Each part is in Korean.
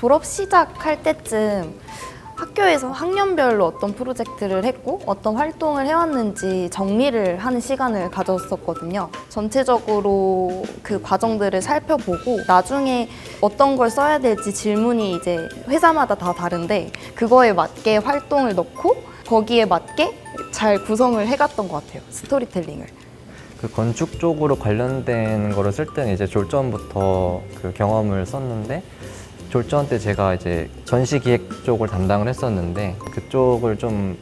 졸업 시작할 때쯤 학교에서 학년별로 어떤 프로젝트를 했고 어떤 활동을 해왔는지 정리를 하는 시간을 가졌었거든요. 전체적으로 그 과정들을 살펴보고 나중에 어떤 걸 써야 될지 질문이 이제 회사마다 다 다른데 그거에 맞게 활동을 넣고 거기에 맞게 잘 구성을 해갔던 것 같아요. 스토리텔링을. 그 건축 쪽으로 관련된 거를 쓸 때는 이제 졸전부터 그 경험을 썼는데 졸전 때 제가 이제 전시 기획 쪽을 담당을 했었는데 그쪽을 좀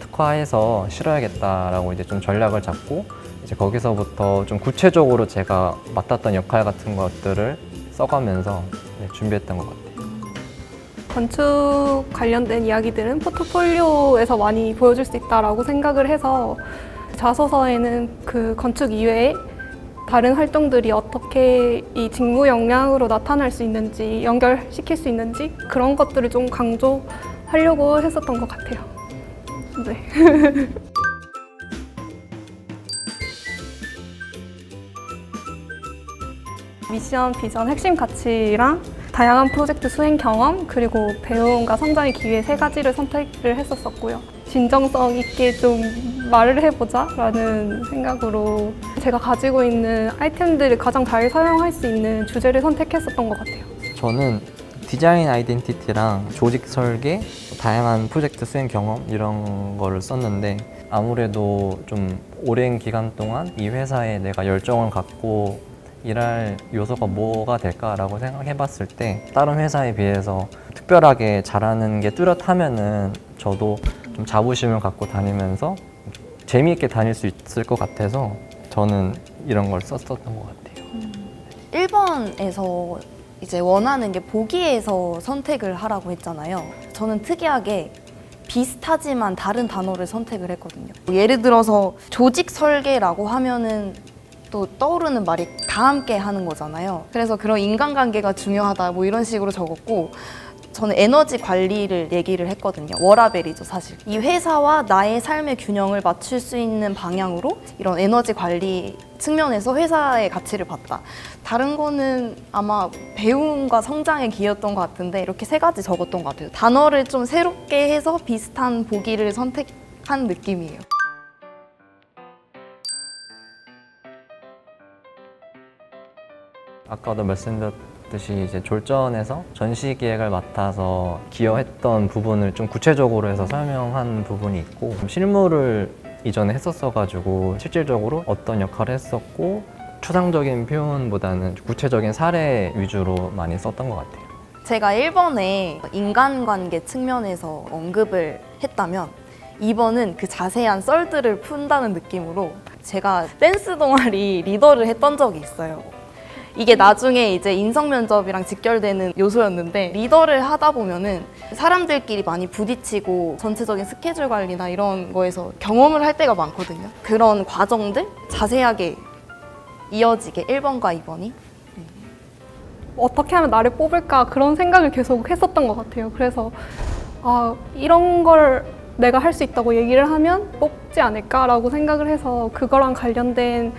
특화해서 실어야겠다라고 이제 좀 전략을 잡고 이제 거기서부터 좀 구체적으로 제가 맡았던 역할 같은 것들을 써가면서 네, 준비했던 것 같아요. 건축 관련된 이야기들은 포트폴리오에서 많이 보여줄 수 있다라고 생각을 해서 자소서에는 그 건축 이외에 다른 활동들이 어떻게 이 직무 역량으로 나타날 수 있는지 연결시킬 수 있는지 그런 것들을 좀 강조하려고 했었던 것 같아요. 네. 미션, 비전, 핵심 가치랑 다양한 프로젝트 수행 경험 그리고 배움과 성장의 기회 세 가지를 선택을 했었었고요. 진정성 있게 좀 말을 해보자 라는 생각으로 제가 가지고 있는 아이템들을 가장 잘 사용할 수 있는 주제를 선택했었던 것 같아요. 저는 디자인 아이덴티티랑 조직 설계, 다양한 프로젝트 수행 경험 이런 거를 썼는데 아무래도 좀 오랜 기간 동안 이 회사에 내가 열정을 갖고 일할 요소가 뭐가 될까라고 생각해 봤을 때 다른 회사에 비해서 특별하게 잘하는 게 뚜렷하면은 저도 좀 자부심을 갖고 다니면서 재미있게 다닐 수 있을 것 같아서 저는 이런 걸 썼었던 것 같아요. 1번에서 이제 원하는 게 보기에서 선택을 하라고 했잖아요. 저는 특이하게 비슷하지만 다른 단어를 선택을 했거든요. 예를 들어서 조직 설계라고 하면은 또 떠오르는 말이 다 함께 하는 거잖아요. 그래서 그런 인간관계가 중요하다 뭐 이런 식으로 적었고 저는 에너지 관리를 얘기를 했거든요. 워라벨이죠, 사실. 이 회사와 나의 삶의 균형을 맞출 수 있는 방향으로 이런 에너지 관리 측면에서 회사의 가치를 봤다. 다른 거는 아마 배움과 성장의 기였던 것 같은데 이렇게 세 가지 적었던 것 같아요. 단어를 좀 새롭게 해서 비슷한 보기를 선택한 느낌이에요. 아까도 말씀드렸 듯이 이제 졸전에서 전시 기획을 맡아서 기여했던 부분을 좀 구체적으로 해서 설명한 부분이 있고 좀 실무를 이전에 했었어가지고 실질적으로 어떤 역할을 했었고 추상적인 표현보다는 구체적인 사례 위주로 많이 썼던 것 같아요. 제가 1번에 인간관계 측면에서 언급을 했다면 2번은 그 자세한 썰들을 푼다는 느낌으로 제가 댄스 동아리 리더를 했던 적이 있어요. 이게 나중에 이제 인성 면접이랑 직결되는 요소였는데 리더를 하다 보면은 사람들끼리 많이 부딪히고 전체적인 스케줄 관리나 이런 거에서 경험을 할 때가 많거든요. 그런 과정들 자세하게 이어지게 1번과 2번이 어떻게 하면 나를 뽑을까 그런 생각을 계속 했었던 것 같아요. 그래서 아 이런 걸 내가 할 수 있다고 얘기를 하면 뽑지 않을까라고 생각을 해서 그거랑 관련된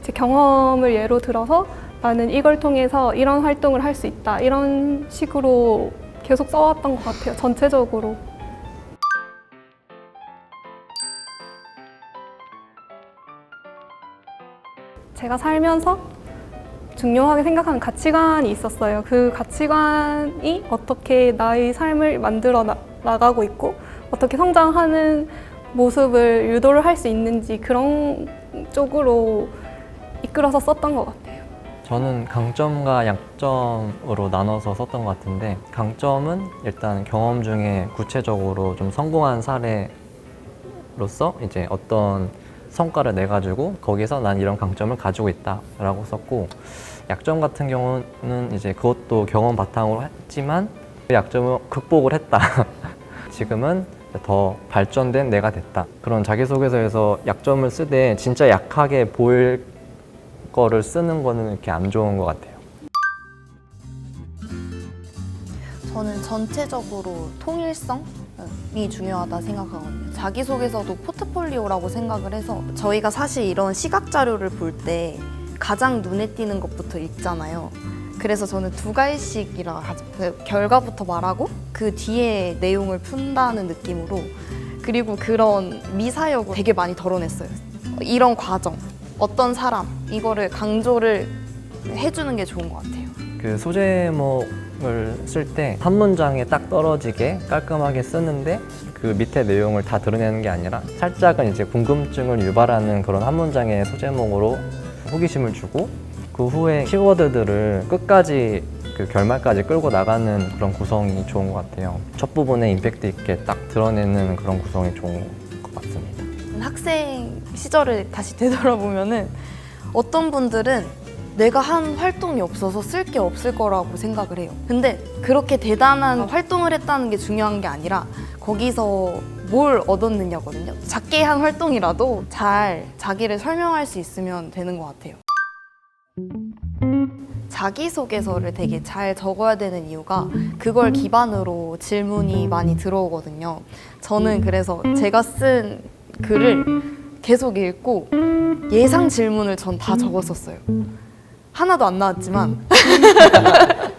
이제 경험을 예로 들어서 나는 이걸 통해서 이런 활동을 할 수 있다 이런 식으로 계속 써왔던 것 같아요. 전체적으로. 제가 살면서 중요하게 생각하는 가치관이 있었어요. 그 가치관이 어떻게 나의 삶을 만들어 나, 나가고 있고 어떻게 성장하는 모습을 유도를 할 수 있는지 그런 쪽으로 이끌어서 썼던 것 같아요. 저는 강점과 약점으로 나눠서 썼던 것 같은데 강점은 일단 경험 중에 구체적으로 좀 성공한 사례로서 이제 어떤 성과를 내 가지고 거기서 난 이런 강점을 가지고 있다라고 썼고 약점 같은 경우는 이제 그것도 경험 바탕으로 했지만 그 약점을 극복을 했다. 지금은 더 발전된 내가 됐다. 그런 자기소개서에서 약점을 쓰되 진짜 약하게 보일 거를 쓰는 거는 이렇게 안 좋은 것 같아요. 저는 전체적으로 통일성이 중요하다 생각하거든요. 자기소개서도 포트폴리오라고 생각을 해서 저희가 사실 이런 시각 자료를 볼 때 가장 눈에 띄는 것부터 읽잖아요. 그래서 저는 두 갈씩이라. 그 결과부터 말하고 그 뒤에 내용을 푼다는 느낌으로 그리고 그런 미사역을 되게 많이 덜어냈어요. 이런 과정, 어떤 사람 이거를 강조를 해주는 게 좋은 것 같아요. 그 소제목을 쓸 때 한 문장에 딱 떨어지게 깔끔하게 쓰는데 그 밑에 내용을 다 드러내는 게 아니라 살짝은 이제 궁금증을 유발하는 그런 한 문장의 소제목으로 호기심을 주고 그 후에 키워드들을 끝까지 그 결말까지 끌고 나가는 그런 구성이 좋은 것 같아요. 첫 부분에 임팩트 있게 딱 드러내는 그런 구성이 좋은 것 같습니다. 학생 시절을 다시 되돌아보면은 어떤 분들은 내가 한 활동이 없어서 쓸 게 없을 거라고 생각을 해요. 근데 그렇게 대단한 활동을 했다는 게 중요한 게 아니라 거기서 뭘 얻었느냐거든요. 작게 한 활동이라도 잘 자기를 설명할 수 있으면 되는 것 같아요. 자기소개서를 되게 잘 적어야 되는 이유가 그걸 기반으로 질문이 많이 들어오거든요. 저는 그래서 제가 쓴 글을 계속 읽고 예상 질문을 전 다 적었었어요. 하나도 안 나왔지만.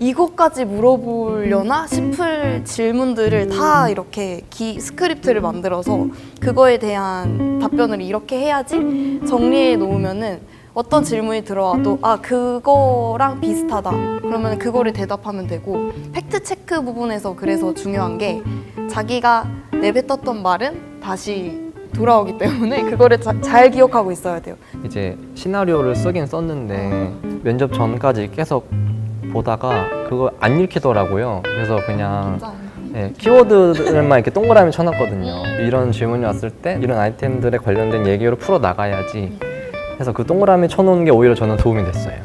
이것까지 물어보려나 싶을 질문들을 다 이렇게 기, 스크립트를 만들어서 그거에 대한 답변을 이렇게 해야지 정리해 놓으면은 어떤 질문이 들어와도 아 그거랑 비슷하다. 그러면 그거를 대답하면 되고 팩트 체크 부분에서 그래서 중요한 게 자기가 내뱉었던 말은 다시 돌아오기 때문에 그거를 자- 잘 기억하고 있어야 돼요. 이제 시나리오를 쓰긴 썼는데 면접 전까지 계속 보다가 그거 안 읽히더라고요. 그래서 그냥 네, 키워드들만 이렇게 동그라미 쳐놨거든요. 이런 질문이 왔을 때 이런 아이템들에 관련된 얘기로 풀어 나가야지. 해서 그 동그라미 쳐놓은 게 오히려 저는 도움이 됐어요.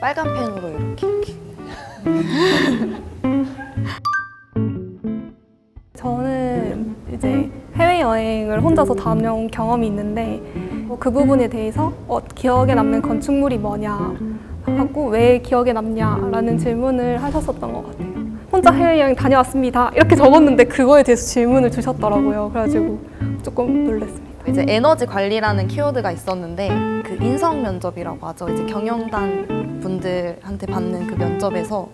빨간 펜으로 이렇게, 이렇게. 저는 해외여행을 혼자서 다녀온 경험이 있는데 뭐그 부분에 대해서 어, 기억에 남는 건축물이 뭐냐 하고 왜 기억에 남냐라는 질문을 하셨었던 것 같아요. 혼자 해외여행 다녀왔습니다. 이렇게 적었는데 그거에 대해서 질문을 주셨더라고요. 그래가지고 조금 놀랐습니다. 이제 에너지 관리라는 키워드가 있었는데 그 인성 면접이라고 하죠. 이제 경영단 분들한테 받는 그 면접에서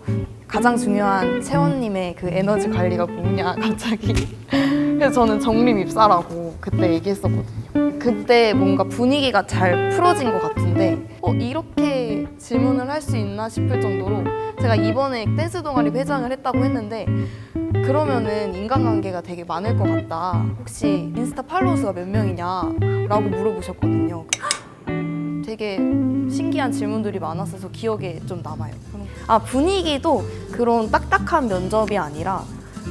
가장 중요한 채원님의 그 에너지 관리가 뭐냐 갑자기. 그래서 저는 정림 입사라고 그때 얘기했었거든요. 그때 뭔가 분위기가 잘 풀어진 것 같은데 어 이렇게 질문을 할 수 있나 싶을 정도로 제가 이번에 댄스 동아리 회장을 했다고 했는데 그러면은 인간관계가 되게 많을 것 같다. 혹시 인스타 팔로우 수가 몇 명이냐? 라고 물어보셨거든요. 되게 신기한 질문들이 많았어서 기억에 좀 남아요. 아, 분위기도 그런 딱딱한 면접이 아니라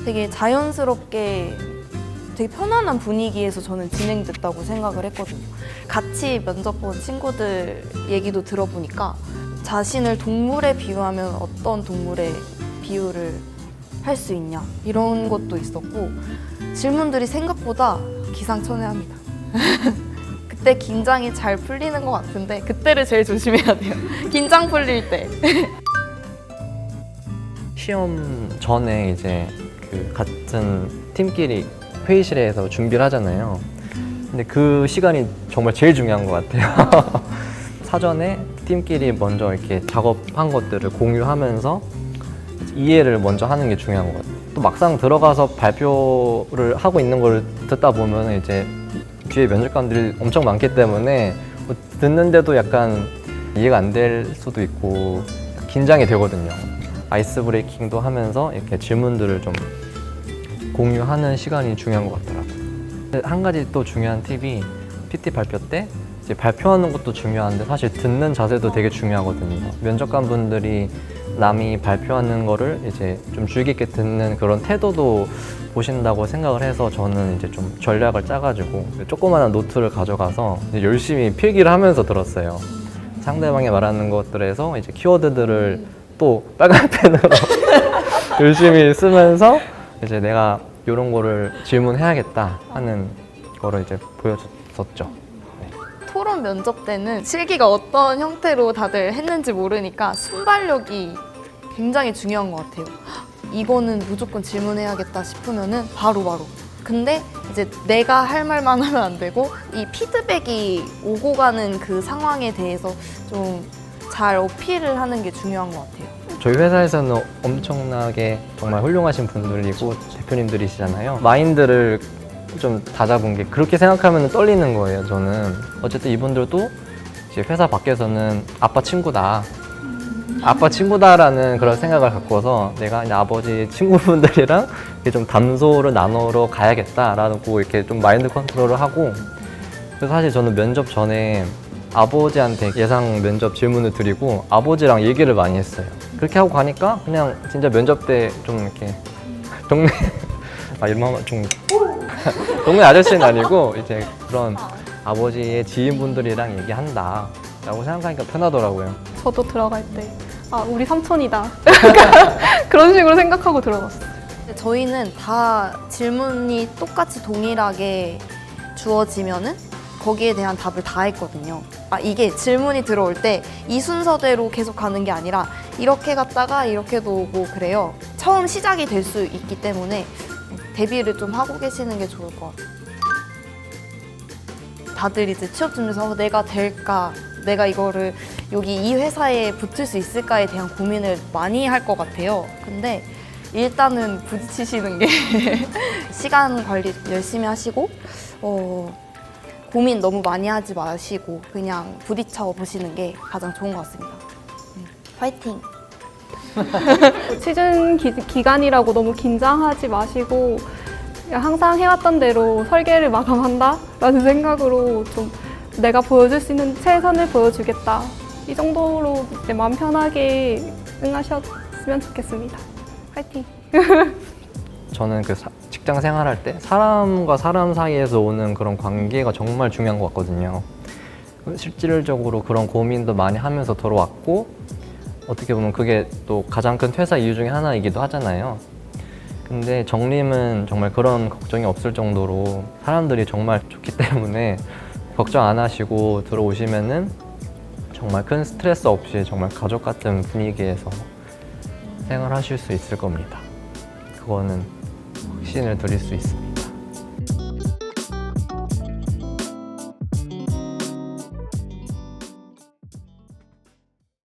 되게 자연스럽게 되게 편안한 분위기에서 저는 진행됐다고 생각을 했거든요. 같이 면접 본 친구들 얘기도 들어보니까 자신을 동물에 비유하면 어떤 동물에 비유를 할 수 있냐 이런 것도 있었고 질문들이 생각보다 기상천외합니다. 그때 긴장이 잘 풀리는 것 같은데 그때를 제일 조심해야 돼요. 긴장 풀릴 때. 시험 전에 이제 그 같은 팀끼리 회의실에서 준비를 하잖아요. 근데 그 시간이 정말 제일 중요한 것 같아요. 사전에 팀끼리 먼저 이렇게 작업한 것들을 공유하면서 이해를 먼저 하는 게 중요한 것 같아요. 또 막상 들어가서 발표를 하고 있는 걸 듣다 보면 이제 뒤에 면접관들이 엄청 많기 때문에 뭐 듣는데도 약간 이해가 안 될 수도 있고 긴장이 되거든요. 아이스 브레이킹도 하면서 이렇게 질문들을 좀 공유하는 시간이 중요한 것 같더라고요. 한 가지 또 중요한 팁이 PT 발표 때 이제 발표하는 것도 중요한데 사실 듣는 자세도 되게 중요하거든요. 면접관 분들이 남이 발표하는 거를 이제 좀 깊게 듣는 그런 태도도 보신다고 생각을 해서 저는 이제 좀 전략을 짜가지고 조그마한 노트를 가져가서 열심히 필기를 하면서 들었어요. 상대방이 말하는 것들에서 이제 키워드들을 또 빨간 펜으로 열심히 쓰면서 이제 내가 이런 거를 질문해야겠다 하는 거를 이제 보여줬었죠. 토론 면접 때는 실기가 어떤 형태로 다들 했는지 모르니까 순발력이 굉장히 중요한 것 같아요. 이거는 무조건 질문해야겠다 싶으면은 바로 바로. 근데 이제 내가 할 말만 하면 안 되고 이 피드백이 오고 가는 그 상황에 대해서 좀 잘 어필을 하는 게 중요한 것 같아요. 저희 회사에서는 엄청나게 정말 훌륭하신 분들이고 대표님들이시잖아요. 마인드를 좀 다잡은 게 그렇게 생각하면 떨리는 거예요, 저는. 어쨌든 이분들도 이제 회사 밖에서는 아빠 친구다. 아빠 친구다라는 그런 생각을 갖고서 내가 이제 아버지 친구분들이랑 이렇게 좀 담소를 나누러 가야겠다라고 이렇게 좀 마인드 컨트롤을 하고 그래서 사실 저는 면접 전에 아버지한테 예상 면접 질문을 드리고 아버지랑 얘기를 많이 했어요. 그렇게 하고 가니까 그냥 진짜 면접 때 좀 이렇게 동네 아 이러면 좀 동네 아저씨는 아니고 이제 그런 아버지의 지인분들이랑 얘기한다 라고 생각하니까 편하더라고요. 저도 들어갈 때, 아, 우리 삼촌이다. 그런 식으로 생각하고 들어갔어요. 저희는 다 질문이 똑같이 동일하게 주어지면은 거기에 대한 답을 다 했거든요. 아, 이게 질문이 들어올 때 이 순서대로 계속 가는 게 아니라 이렇게 갔다가 이렇게도 오고 그래요. 처음 시작이 될 수 있기 때문에 대비를 좀 하고 계시는 게 좋을 것 같아요. 다들 이제 취업 준비해서 어, 내가 될까, 내가 이거를 여기 이 회사에 붙을 수 있을까에 대한 고민을 많이 할 것 같아요. 근데 일단은 부딪히시는 게 시간 관리 열심히 하시고 어, 고민 너무 많이 하지 마시고 그냥 부딪혀 보시는 게 가장 좋은 것 같습니다. 음, 파이팅! 시즌 기, 기간이라고 너무 긴장하지 마시고 항상 해왔던 대로 설계를 마감한다라는 생각으로 좀 내가 보여줄 수 있는 최선을 보여주겠다 이 정도로 이제 마음 편하게 응하셨으면 좋겠습니다. 파이팅! 저는 그 사- 직장 생활할 때 사람과 사람 사이에서 오는 그런 관계가 정말 중요한 것 같거든요. 실질적으로 그런 고민도 많이 하면서 들어왔고 어떻게 보면 그게 또 가장 큰 퇴사 이유 중에 하나이기도 하잖아요. 근데 정림은 정말 그런 걱정이 없을 정도로 사람들이 정말 좋기 때문에 걱정 안 하시고 들어오시면은 정말 큰 스트레스 없이 정말 가족 같은 분위기에서 생활하실 수 있을 겁니다. 그거는 확신을 드릴 수 있습니다.